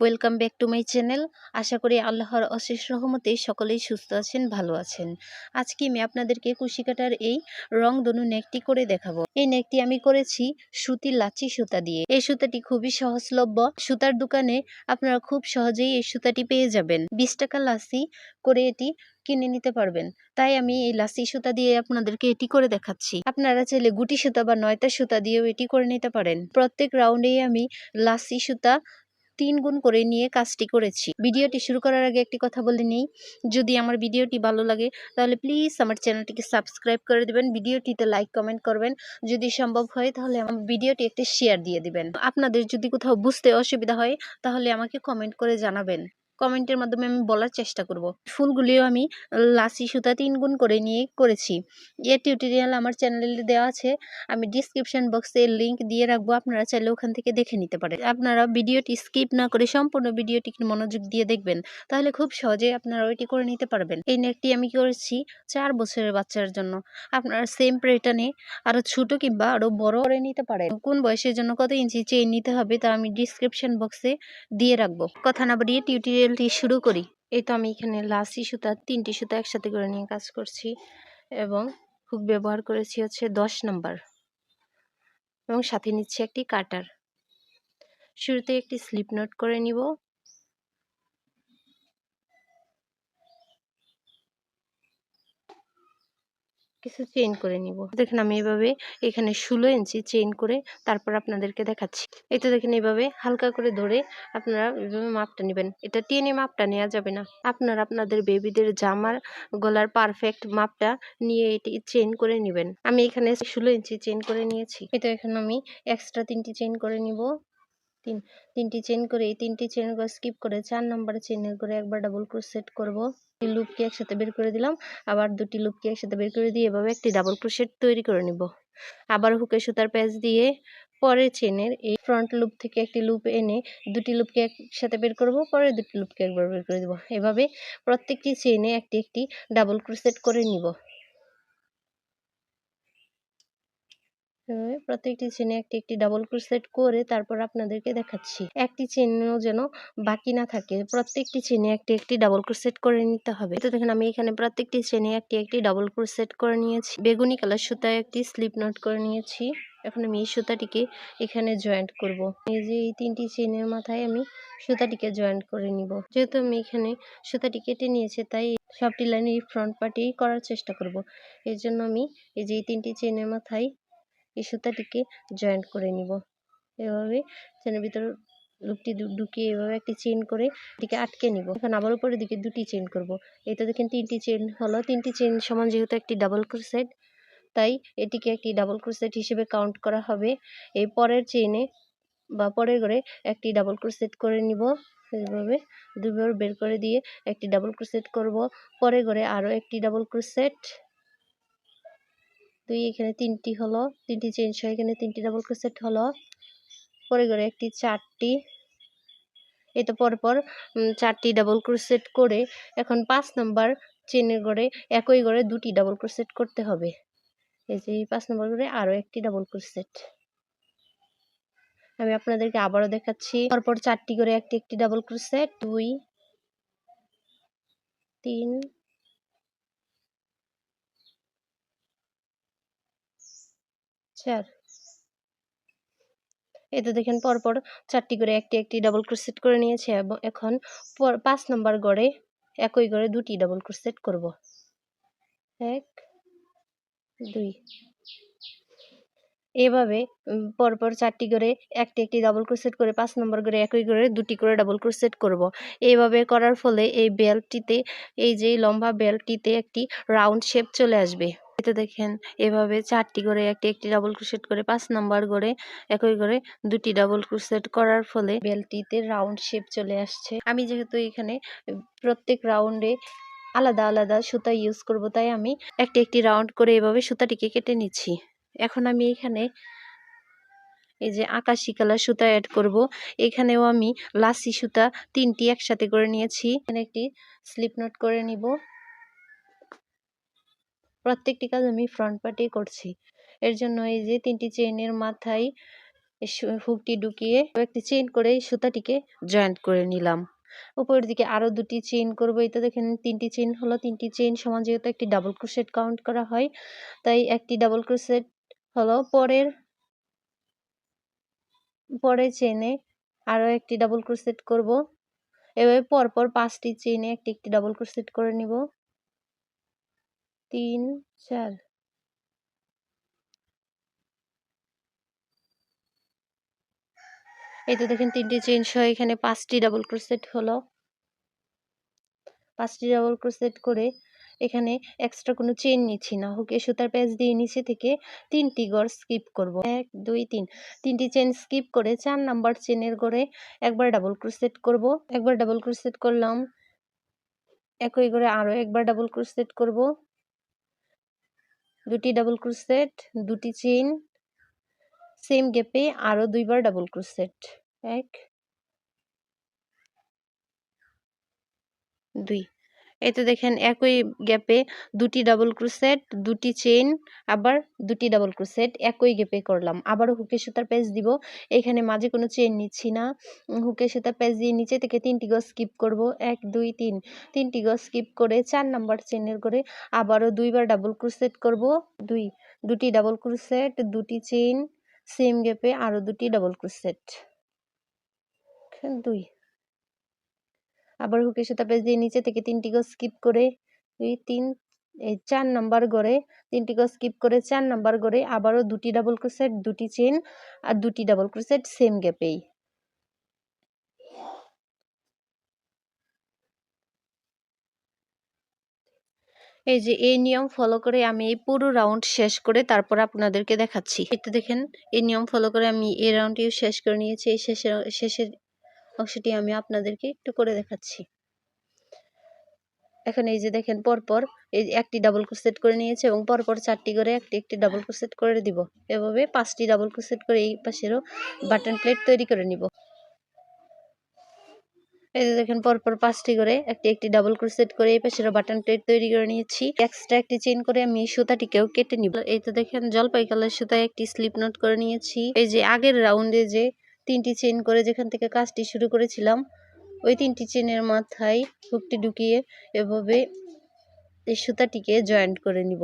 welcome back to my channel আশা করি আল্লাহর অশেষ রহমতে সকলেই সুস্থ আছেন, ভালো আছেন। আজকে আমি আপনাদেরকে কুশি কাটার এই রং দনু নেকটি করে দেখাবো। এই নেকটি আমি করেছি সুতির লাচি সুতা দিয়ে। এই সুতাটি খুবই সহজলভ্য। সুতার দোকানে আপনারা খুব সহজেই এই সুতাটি পেয়ে যাবেন। বিশ টাকা লাচি করে এটি কিনে নিতে পারবেন। তাই আমি এই লাসি সুতা দিয়ে আপনাদেরকে এটি করে দেখাচ্ছি। আপনারা চাইলে গুটি সুতা বা নয়তা সুতা দিয়েও এটি করে নিতে পারেন। প্রত্যেক রাউন্ডেই আমি লাসি সুতা তিন গুণ করে নিয়ে কাজটি করেছি। ভিডিওটি শুরু করার আগে একটি কথা বলে নিই। যদি আমার ভিডিওটি ভালো লাগে, তাহলে প্লিজ আমার চ্যানেলটিকে সাবস্ক্রাইব করে দেবেন, ভিডিওটিতে লাইক কমেন্ট করবেন। যদি সম্ভব হয়, তাহলে আমার ভিডিওটি একটি শেয়ার দিয়ে দিবেন। আপনাদের যদি কোথাও বুঝতে অসুবিধা হয়, তাহলে আমাকে কমেন্ট করে জানাবেন। কমেন্টের মাধ্যমে আমি বলার চেষ্টা করব। ফুলগুলিও আমি লাসি সুতা তিন গুণ করে নিয়ে করেছি। এর টিউটোরিয়াল আমার চ্যানেলে দেওয়া আছে। আমি ডিসক্রিপশন বক্সে লিংক দিয়ে রাখব। আপনারা চাইলে ওখান থেকে দেখে নিতে পারেন। আপনারা ভিডিওটি স্কিপ না করে সম্পূর্ণ ভিডিওটি মনোযোগ দিয়ে দেখবেন। তাহলে খুব সহজেই আপনারা ওইটি করে নিতে পারবেন। এই নেকটি আমি করেছি চার বছরের বাচ্চার জন্য। আপনারা সেম প্যাটার্নে আরও ছোট কিংবা আরও বড় করে নিতে পারেন। কোন বয়সের জন্য কত ইঞ্চি চেইন নিতে হবে তা আমি ডিসক্রিপশন বক্সে দিয়ে রাখব। কথা না বাড়িয়ে টিউটোরিয়ালটি শুরু করি। এই তো আমি এখানে লাসি সুতা তিনটি সুতা একসাথে করে নিয়ে কাজ করছি এবং হুক ব্যবহার করেছি হচ্ছে দশ নম্বর এবং সাথে নিচ্ছে একটি কাটার শুরুতে একটি স্লিপ নোট করে নিব। কিছু চেইন করে নিব। দেখেন, আমি এভাবে এখানে ষোলো ইঞ্চি চেইন করে তারপর আপনাদেরকে দেখাচ্ছি। এই তো দেখেন এইভাবে হালকা করে ধরে আপনারা এইভাবে মাপটা নেবেন। এটা টেনে মাপটা নেওয়া যাবে না। আপনারা আপনাদের বেবিদের জামার গলার পারফেক্ট মাপটা নিয়ে এটি চেইন করে নেবেন। আমি এখানে ষোলো ইঞ্চি চেইন করে নিয়েছি। এটা এখানে আমি এক্সট্রা তিনটি চেইন করে নিব। তিন, তিনটি চেন করে, এই তিনটি চেন করে স্কিপ করে চার নম্বরে চেনের করে একবার ডাবল ক্রোশ সেট করব। লুপকে একসাথে বের করে দিলাম, আবার দুটি লুপকে একসাথে বের করে দিয়ে এভাবে একটি ডাবল ক্রোশেট তৈরি করে নিব। আবার হুকে সুতার প্যাচ দিয়ে পরের চেনের এই ফ্রন্ট লুপ থেকে একটি লুপ এনে দুটি লুপকে একসাথে বের করব পরে দুটি লুপকে একবার বের করে দেবো। এভাবে প্রত্যেকটি চেনে একটি একটি ডাবল ক্রোশেট করে নিব। প্রত্যেকটি চেনে একটি একটি ডাবল ক্রোশেট করে তারপর আপনাদেরকে দেখাচ্ছি। একটি চেনও যেন বাকি না থাকে। প্রত্যেকটি চেনে একটি একটি ডাবল ক্রোশেট করে নিতে হবে। তো দেখেন, আমি এখানে প্রত্যেকটি চেনে একটি একটি ডাবল ক্রোশেট করে নিয়েছি। বেগুনি কালার সুতায় একটি স্লিপ নট করে নিয়েছি। এখন আমি এই সুতাটিকে এখানে জয়েন্ট করব। এই যে এই তিনটি চেনের মাথায় আমি সুতাটিকে জয়েন্ট করে নিব। যেহেতু আমি এখানে সুতাটি কেটে নিয়েছি, তাই সবটি লাইনের ফ্রন্ট পার্টি করার চেষ্টা করব। এর জন্য আমি এই যে এই তিনটি চেনের মাথায় এই সুতাটিকে জয়েন্ট করে নিব। এভাবে চেনের ভিতর লুপটি ঢুকিয়ে এভাবে একটি চেন করে এটিকে আটকে নিব। এখন আবার উপরের দিকে দুটি চেন করব। তো দেখেন তিনটি চেন হলো। তিনটি চেন সমান যেহেতু একটি ডাবল ক্রোসেট তাই এটিকে একটি ডাবল ক্রোসেট হিসেবে কাউন্ট করা হবে। এই পরের চেনে বা পরের ঘরে একটি ডাবল ক্রোসেট করে নিব। এইভাবে দুবার বের করে দিয়ে একটি ডাবল ক্রোসেট করব। পরের ঘরে আরও একটি ডাবল ক্রোসেট দুই, এখানে তিনটি হলো, তিনটি চেন হয় এখানে তিনটি ডাবল ক্রোসেট হলো। পরে করে একটি চারটি তো পরপর চারটি ডাবল ক্রোসেট করে এখন পাঁচ নাম্বার চেনের গড়ে, একই গড়ে দুটি ডাবল ক্রোসেট করতে হবে। এই যে পাঁচ নম্বর করে আরও একটি ডাবল ক্রোসেট আমি আপনাদেরকে আবারও দেখাচ্ছি। পরপর চারটি করে একটি একটি ডাবল ক্রোসেট দুই, তিন চার এই তো দেখেন পরপর চারটি করে একটি একটি ডাবল ক্রোসেট করে নিয়েছে এবং এখন পাঁচ নম্বর গড়ে একই গড়ে দুটি ডাবল ক্রোসেট করব। এক, দুই। এভাবে পরপর চারটি করে একটি একটি ডাবল ক্রোসেট করে পাঁচ নম্বর করে একই করে দুটি করে ডাবল ক্রোসেট করব। এইভাবে করার ফলে এই বেল্টটিতে এই যে লম্বা বেল্টটিতে একটি রাউন্ড শেপ চলে আসবে। এটা দেখেন, এভাবে চারটি করে একটি একটি ডাবল ক্রোশেট করে পাঁচ নাম্বার করে একই করে দুটি ডাবল ক্রোশেট করার ফলে বেলটিতে রাউন্ড শেপ চলে আসছে। আমি যেহেতু এখানে প্রত্যেক রাউন্ডে আলাদা আলাদা সুতা ইউজ করব, তাই আমি একটি একটি রাউন্ড করে এভাবে সুতাটিকে কেটে নিচ্ছি। এখন আমি এখানে এই যে আকাশি কালার সুতা অ্যাড করব। এখানেও আমি লাসি সুতা তিনটি একসাথে করে নিয়েছি। এখানে একটি স্লিপ নোট করে নিব। প্রত্যেকটি কাজ আমি ফ্রন্ট পার্টে করছি। এর জন্য এই যে তিনটি চেইনের মাথায় হুকটি ঢুকিয়ে একটি চেইন করে সুতাটিকে জয়েন্ট করে নিলাম। উপরের দিকে আরও দুটি চেইন করব। এই তো দেখেন তিনটি চেইন হলো, তিনটি চেইন সমান যেহেতু একটি ডাবল ক্রোশেট কাউন্ট করা হয়, তাই একটি ডাবল ক্রোশেট হলো পরের পরের চেইনে আরও একটি ডাবল ক্রোশেট করব। এভাবে পরপর পাঁচটি চেইনে একটি একটি ডাবল ক্রোশেট করে নিব। তিন, চার। এই তো দেখেন তিনটি চেইন সহ এখানে পাঁচটি ডাবল ক্রোশেট হলো। পাঁচটি ডাবল ক্রোশেট করে এখানে এক্সট্রা কোনো চেন নিচ্ছি না। হুকে সুতার প্যাচ দিয়ে নিচে থেকে তিনটি গড় স্কিপ করব। এক, দুই, তিন। তিনটি চেন স্কিপ করে চার নাম্বার চেনের গড়ে একবার ডাবল ক্রোশেট করব। একবার ডাবল ক্রোসেট করলাম। একই করে আরও একবার ডাবল ক্রোশেট করব। দুটি ডাবল ক্রুসেট দুটি চেইন সেম গ্যাপে আরও দুইবার ডাবল ক্রুসেট এক দুই। এই তো দেখেন একই গ্যাপে দুটি ডাবল ক্রোশেট দুটি চেইন আবার দুটি ডাবল ক্রোশেট একই গ্যাপে করলাম। আবারও হুকে সুতার প্যাচ দিব। এখানে মাঝে কোনো চেইন নিচ্ছি না। হুকে সুতার প্যাচ দিয়ে নিচে থেকে তিনটি গজ স্কিপ করব। এক, দুই, তিন। তিনটি গজ স্কিপ করে চার নাম্বার চেইনের করে আবারও দুইবার ডাবল ক্রোশেট করব। দুই, দুটি ডাবল ক্রোশেট দুটি চেইন সেম গ্যাপে আরও দুটি ডাবল ক্রোশেট দুই। আবার হুকের সুতা পেঁচ দিয়ে নিচে থেকে তিনটি গজ স্কিপ করে দুই তিন, এই চার নাম্বার গড়ে, তিনটি গজ স্কিপ করে চার নাম্বার গড়ে আবারও দুটি ডাবল ক্রোশেট দুটি চেন আর দুটি ডাবল ক্রোশেট সেম গ্যাপেই এই। যে এই নিয়ম ফলো করে আমি এই পুরো রাউন্ড শেষ করে তারপর আপনাদেরকে দেখাচ্ছি। এটা দেখেন, এই নিয়ম ফলো করে আমি এই রাউন্ডটিও শেষ করে নিয়েছি, এই শেষের শেষের অংশটি আমি আপনাদেরকে একটু করে দেখাচ্ছি। এখন এই যে দেখেন, পরপর এই একটি ডাবল ক্রোশেট করে নিয়েছে এবং পরপর চারটি করে একটি একটি ডাবল ক্রোশেট করে দিব। এভাবে পাঁচটি ডাবল ক্রোশেট করে এই পাশেরও বাটন প্লেট তৈরি করে নিব। এই যে দেখেন, পরপর পাঁচটি করে একটি একটি ডাবল ক্রোশেট করে এই পাশেরও বাটন প্লেট তৈরি করে নিয়েছি। এক্সট্রা একটি চেন করে আমি এই সুতাটিকেও কেটে নিব। এই তো দেখেন জলপাই কালার সুতায় একটি স্লিপ নোট করে নিয়েছি। এই যে আগের রাউন্ডে যে তিনটি চেন করে যেখান থেকে কাজটি শুরু করেছিলাম, ওই তিনটি চেনের মাথায় হুকটি ঢুকিয়ে এভাবে এই সুতাটিকে জয়েন্ট করে নিব।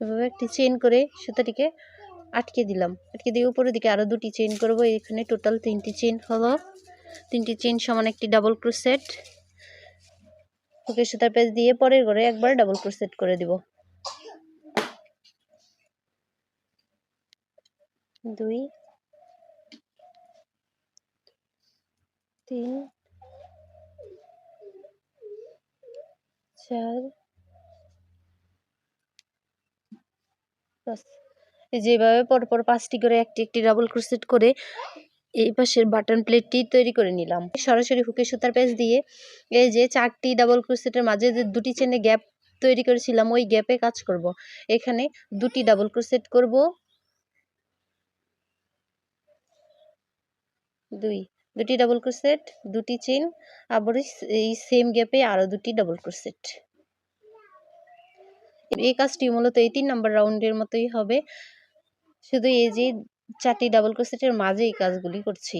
এভাবে একটি চেন করে সুতাটিকে আটকে দিলাম। আটকে দিয়ে উপরের দিকে আরও দুটি চেইন করব। এখানে টোটাল তিনটি চেন হলো। তিনটি চেইন সমান একটি ডাবল ক্রোসেট। হুকের সুতার পেজ দিয়ে পরের ঘরে একবার ডাবল ক্রোসেট করে দিব। দুই তিন, চার যেভাবে পরপর পাঁচটি করে একটি একটি ডাবল ক্রোসেট করে এই পাশের বাটন প্লেটটি তৈরি করে নিলাম। সরাসরি হুকে সুতার পেজ দিয়ে এই যে চারটি ডাবল ক্রোসেটের মাঝে যে দুটি চেনে গ্যাপ তৈরি করেছিলাম, ওই গ্যাপে কাজ করব। এখানে দুটি ডাবল ক্রোসেট করব। দুই দুটি ডাবল ক্রোসেট দুটি চেন আবার এই সেম গ্যাপে আরও দুটি ডাবল ক্রোসেট এই কাজটি মূলত এই তিন নম্বর রাউন্ডের মতোই হবে। শুধু এই যে চারটি ডাবল ক্রোসেটের মাঝে এই কাজগুলি করছি।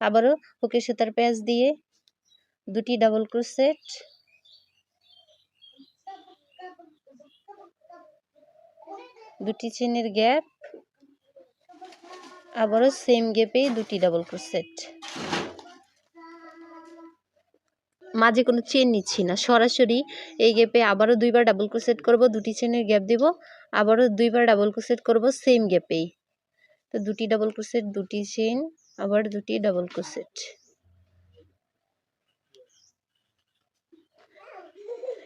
আবারও হুকের সুতার প্যাচ দিয়ে দুটি ডাবল ক্রোসেট দুটি চেনের গ্যাপ আবারও সেম গ্যাপে দুটি ডাবল ক্রোসেট মাঝে কোনো চেন নিচ্ছি না। সরাসরি এই গেপে আবারও দুইবার ডাবল ক্রোসেট করব, দুটি চেনের গ্যাপ দেব, আবারও দুইবার ডাবল ক্রোসেট করব সেম গ্যাপেই। তো দুটি ডাবল ক্রোসেট দুটি চেন আবার দুটি ডাবল ক্রোসেট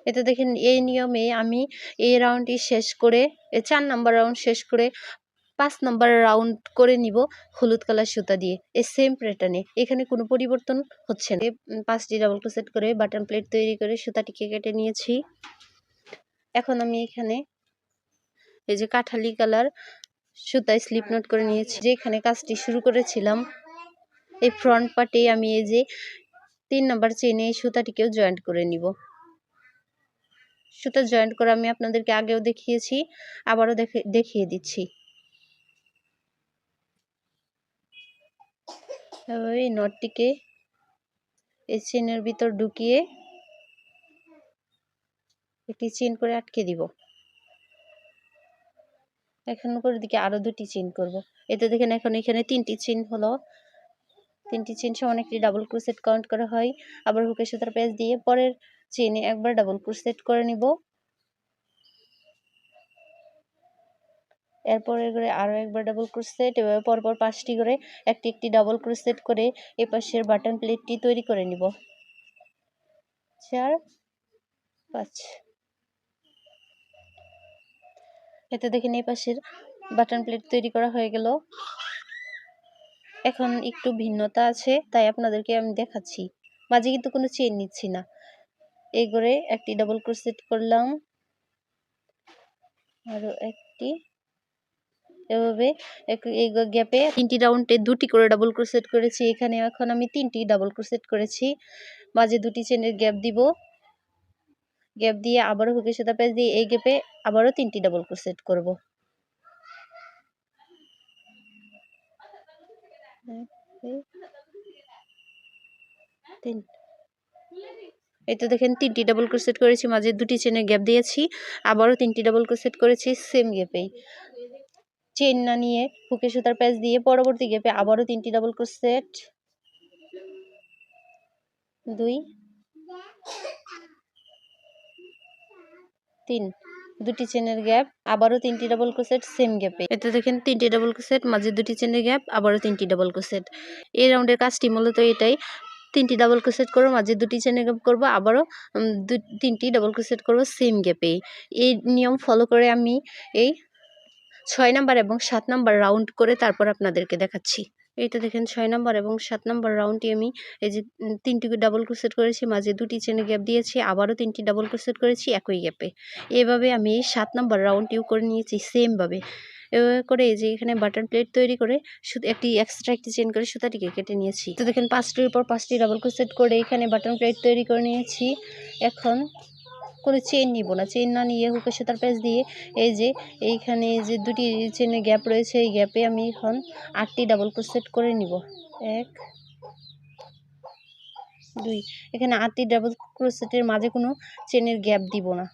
এতে দেখেন, এই নিয়মে আমি এই রাউন্ডটি শেষ করে চার নাম্বার রাউন্ড শেষ করে পাঁচ নাম্বার রাউন্ড করে নিব হলুদ কালার সুতা দিয়ে। এই সেম প্যাটার্নে এখানে কোনো পরিবর্তন হচ্ছে না। পাঁচটি ডাবল ক্রোসেট করে বাটন প্লেট তৈরি করে সুতাটিকে কেটে নিয়েছি। এখন আমি এখানে এই যে কাঠালি কালার সুতায় স্লিপ নোট করে নিয়েছি। যেখানে কাজটি শুরু করেছিলাম, এই ফ্রন্ট পার্টে আমি এই যে তিন নাম্বার চেনে এই সুতাটিকেও জয়েন্ট করে নিব। সুতা জয়েন্ট করে আমি আপনাদেরকে আগেও দেখিয়েছি, আবারও দেখে, দেখিয়ে দিচ্ছি। এভাবে এই নটটিকে এই চেনের ভিতর ঢুকিয়ে একটি চেন করে আটকে দিব। এখন করে দিকে আরও দুটি চেন করব। এতে দেখেন, এখন এখানে তিনটি চেন হলো। তিনটি চেন সমান একটি ডাবল ক্রোসেট কাউন্ট করা হয়। আবার হুকের সুতার প্যাচ দিয়ে পরের চেনে একবার ডাবল ক্রোসেট করে নিব। এরপরে করে আরও একবার ডাবল ক্রোসেট এভাবে পরপর পাঁচটি করে একটি একটি ডাবল ক্রোসেট করে এ পাশের বাটন প্লেটটি তৈরি করে নিব। চার, পাঁচ। এতে দেখেন এই পাশের বাটন প্লেট তৈরি করা হয়ে গেল। এখন একটু ভিন্নতা আছে, তাই আপনাদেরকে আমি দেখাচ্ছি। মাঝে কিন্তু কোনো চেন নিচ্ছি না। এই করে একটি ডাবল ক্রোসেট করলাম। আরও একটি। এভাবে এই গ্যাপে তিনটি রাউন্ডে দুটি করে ডাবল ক্রোসেট করেছি। এখানে এখন আমি তিনটি ডাবল ক্রোসেট করেছি। মাঝে দুটি চেনের গ্যাপ দিব। গ্যাপ দিয়ে আবারও হুকের সাথে প্যাচ দিয়ে এই গ্যাপে আবারও তিনটি ডাবল ক্রোসেট করব। তিন, এই তো দেখেন তিনটি ডাবল ক্রোসেট করেছি, মাঝে দুটি চেনের গ্যাপ দিয়েছি আবারও তিনটি ডাবল ক্রোসেট করেছি সেম গ্যাপেই চেন না নিয়ে হুকে সুতার প্যাচ দিয়ে পরবর্তী গ্যাপে আবারও তিনটি ডাবল ক্রোসেট দুই, তিন, দুটি চেনের গ্যাপ আবারও তিনটি ডাবল ক্রোসেট সেম গ্যাপে এতে দেখেন, তিনটি ডাবল ক্রোসেট মাঝে দুটি চেনের গ্যাপ আবারও তিনটি ডাবল ক্রোসেট এই রাউন্ডের কাজটি মূলত এটাই, তিনটি ডাবল ক্রোসেট করব, মাঝে দুটি চেনের গ্যাপ করব, আবারও তিনটি ডাবল ক্রোসেট করব সেম গ্যাপেই এই। নিয়ম ফলো করে আমি এই ছয় নাম্বার এবং সাত নাম্বার রাউন্ড করে তারপর আপনাদেরকে দেখাচ্ছি। এইটা দেখেন, ছয় নাম্বার এবং সাত নাম্বার রাউন্ডটি আমি এই যে তিনটি ডাবল ক্রোসেট করেছি, মাঝে দুটি চেনে গ্যাপ দিয়েছি, আবারও তিনটি ডাবল ক্রোসেট করেছি, একই গ্যাপে এভাবে আমি সাত নাম্বার রাউন্ডটিও করে নিয়েছি সেমভাবে এভাবে করে এই যে এখানে বাটন প্লেট তৈরি করে একটি এক্সট্রা একটি চেন করে সুতাটিকে কেটে নিয়েছি। তো দেখেন, পাঁচটির উপর পাঁচটি ডাবল ক্রোসেট করে এখানে বাটন প্লেট তৈরি করে নিয়েছি। এখন কোনো চেন নিব না। চেন না নিয়ে হুকের সুতার প্যাচ দিয়ে এই যে, এইখানে যে দুটি চেনের গ্যাপ রয়েছে, এই গ্যাপে আমি এখন আটটি ডাবল ক্রোসেট করে নিব। এক, দুই, এখানে আটটি ডাবল ক্রোসেটের মাঝে কোনো চেনের গ্যাপ দিব না।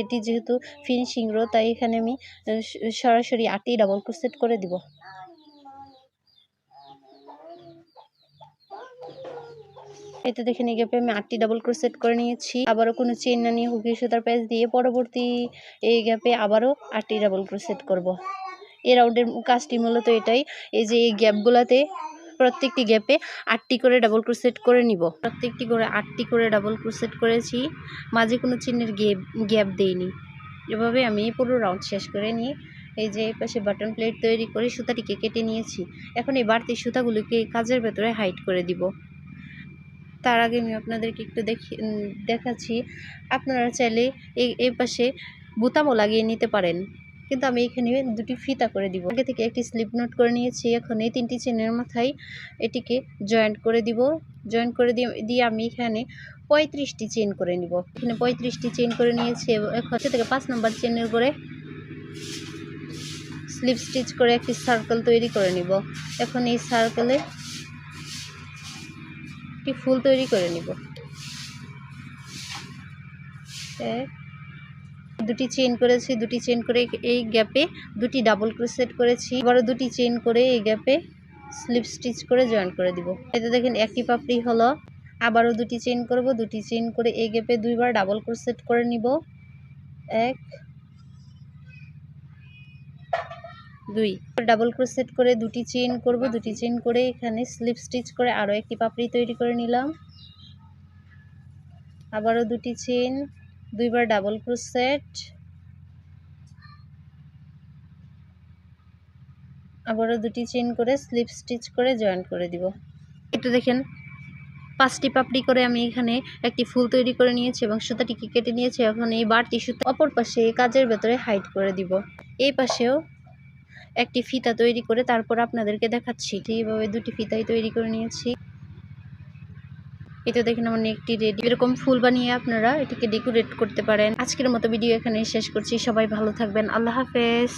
এটি যেহেতু ফিনিশিং রো তাই এখানে আমি সরাসরি আটটি ডাবল ক্রোসেট করে দিব। এতে দেখে নিয়ে গ্যাপে আমি আটটি ডাবল ক্রোসেট করে নিয়েছি। আবারও কোনো চেন না নিয়ে হুকি সুতার প্যাচ দিয়ে পরবর্তী এই গ্যাপে আবারও আটটি ডাবল ক্রোসেট করব। এ রাউন্ডের কাজটি মূলত এটাই, এই যে এই গ্যাপগুলোতে প্রত্যেকটি গ্যাপে আটটি করে ডাবল ক্রোসেট করে নিব। প্রত্যেকটি করে আটটি করে ডাবল ক্রোসেট করেছি, মাঝে কোনো চিহ্নের গ্যাপ গ্যাপ দেইনি। এভাবে আমি পুরো রাউন্ড শেষ করে নিয়ে এই যে পাশে বাটন প্লেট তৈরি করে সুতাটিকে কেটে নিয়েছি। এখন এই বাড়তি সুতাগুলিকে কাজের ভেতরে হাইট করে দিব। তার আগে আমি আপনাদেরকে একটু দেখি দেখাচ্ছি। আপনারা চাইলে এই এই পাশে বোতামও লাগিয়ে নিতে পারেন। কিন্তু আমি এখানে দুটি ফিতা করে দিব। আগে থেকে একটি স্লিপ নোট করে নিয়েছি। এখন এই তিনটি চেনের মাথায় এটিকে জয়েন্ট করে দিব। জয়েন্ট করে দিয়ে দিয়ে আমি এখানে পঁয়ত্রিশটি চেন করে নিব। এখানে পঁয়ত্রিশটি চেন করে নিয়েছি। এখন থেকে পাঁচ নম্বর চেনের করে স্লিপ স্টিচ করে একটি সার্কেল তৈরি করে নিব। এখন এই সার্কেলে একটি ফুল তৈরি করে নিব। দুটি চেন করেছি, দুটি চেন করে এই গ্যাপে দুটি ডাবল ক্রোসেট করেছি। আবারও দুটি চেন করে এই গ্যাপে স্লিপ স্টিচ করে জয়েন করে দিব। এতে দেখেন একটি পাপড়ি হলো। আবারও দুটি চেন করব, দুটি চেন করে এই গ্যাপে দুইবার ডাবল ক্রোসেট করে নিব। এক। দুই। ডাবল ক্রোসেট করে দুটি চেন করব, দুটি চেন করে এখানে স্লিপ স্টিচ করে আরও একটি পাপড়ি তৈরি করে নিলাম। আবারও দুটি চেন দুইবার ডাবল ক্রোসেট আবারও দুটি চেন করে স্লিপ স্টিচ করে জয়েন করে দিব। একটু দেখেন, পাঁচটি পাপড়ি করে আমি এখানে একটি ফুল তৈরি করে নিয়েছি এবং সুতাটিকে কেটে নিয়েছি। এখন এই বাড়তি সুতা অপর পাশে কাজের ভেতরে হাইট করে দিব। এই পাশেও একটি ফিতা তৈরি করে তারপর আপনাদেরকে দেখাচ্ছি। এইভাবে দুটি ফিতাই তৈরি করে নিয়েছি। এটা দেখেন আমার একটি রেডি। এরকম ফুল বানিয়ে আপনারা এটিকে ডেকোরেট করতে পারেন। আজকের মতো ভিডিও এখানে শেষ করছি। সবাই ভালো থাকবেন। আল্লাহ হাফেজ।